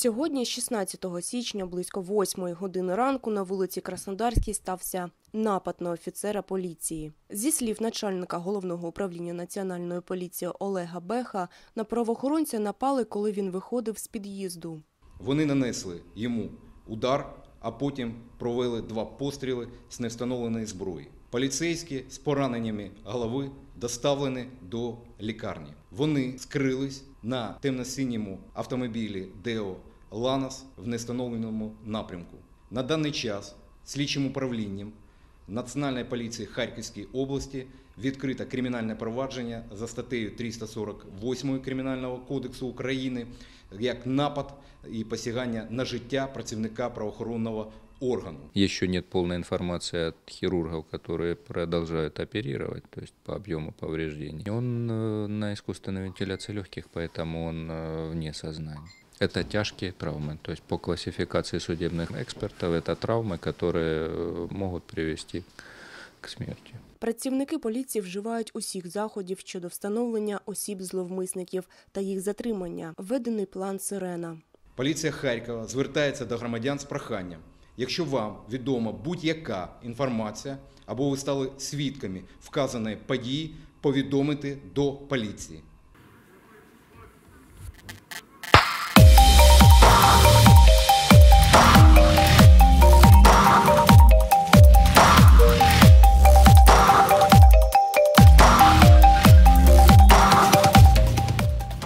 Сьогодні, 16 січня, близько 8 години ранку, на вулиці Краснодарській стався напад на офіцера поліції. Зі слів начальника головного управління національної поліції Олега Беха, на правоохоронця напали, коли він виходив з під'їзду. Вони нанесли йому удар, а потім провели два постріли з невстановленої зброї. Поліцейські з пораненнями голови доставлені до лікарні. Вони скрились на темно-синьому автомобілі Део Ланос в нестановленому напрямку. На даний час слідчим управлінням Національної поліції Харківської області відкрито кримінальне провадження за статтею 348 Кримінального кодексу України як напад і посягання на життя працівника правоохоронного органу. Еще нет полной информации от хирургов, которые продолжают оперировать, то есть по объему повреждений. Он э, на искусственной вентиляции легких, поэтому он э, вне сознания. Это тяжкие травмы, то есть по классификации судебных экспертов это травмы, которые э, могут привести к смерти. Працівники поліції вживають усіх заходів щодо встановлення осіб зловмисників та їх затримання. Введений план «Сирена». Поліція Харкова звертається до громадян з проханням. Якщо вам відома будь-яка інформація або ви стали свідками вказаної події, повідомити до поліції.